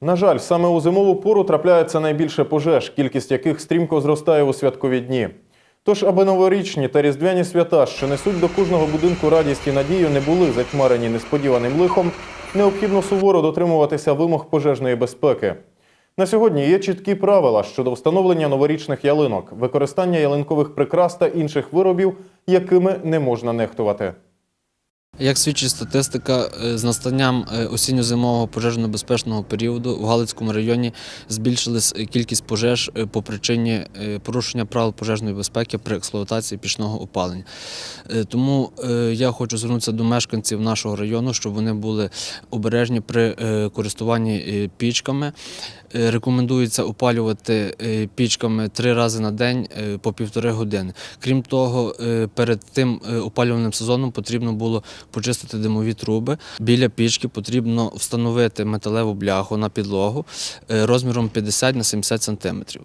На жаль, саме у зимову пору трапляється найбільше пожеж, кількість яких стрімко зростає у святкові дні. Тож, аби новорічні та різдвяні свята, що несуть до кожного будинку радість і надію, не були затьмарені несподіваним лихом, необхідно суворо дотримуватися вимог пожежної безпеки. На сьогодні є чіткі правила щодо встановлення новорічних ялинок, використання ялинкових прикрас та інших виробів, якими не можна нехтувати. Як свідчить статистика, е, з настанням е, осінньо-зимового пожежно-безпечного періоду в Галицькому районі збільшилась е, кількість пожеж по причині порушення правил пожежної безпеки при експлуатації пічного опалення. Тому я хочу звернутися до мешканців нашого району, щоб вони були обережні при користуванні пічками. Е, Рекомендується опалювати е, пічками три рази на день е, по півтори години. Крім того, перед тим опалювальним сезоном потрібно було почистити димові труби. Біля пічки потрібно встановити металеву бляху на підлогу розміром 50 на 70 сантиметрів.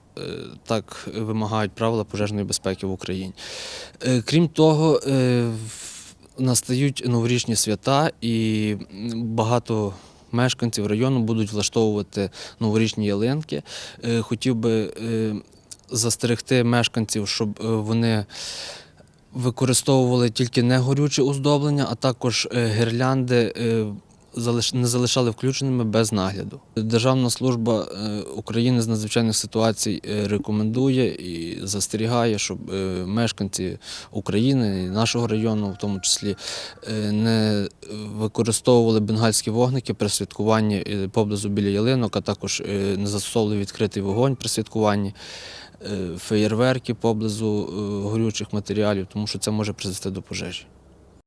Так вимагають правила пожежної безпеки в Україні. Крім того, настають новорічні свята і багато. Мешканців району будуть влаштовувати новорічні ялинки. Е, Хотів би е, застерегти мешканців, щоб е, вони використовували тільки негорюче оздоблення, а також гірлянди не залишали включеними без нагляду. Державна служба е, України з надзвичайних ситуацій е, рекомендує і застерігає, щоб е, мешканці України і нашого району, в тому числі, не використовували бенгальські вогники при святкуванні поблизу біля ялинок, а також не застосовували відкритий вогонь при святкуванні феєрверки поблизу горючих матеріалів, тому що це може призвести до пожежі.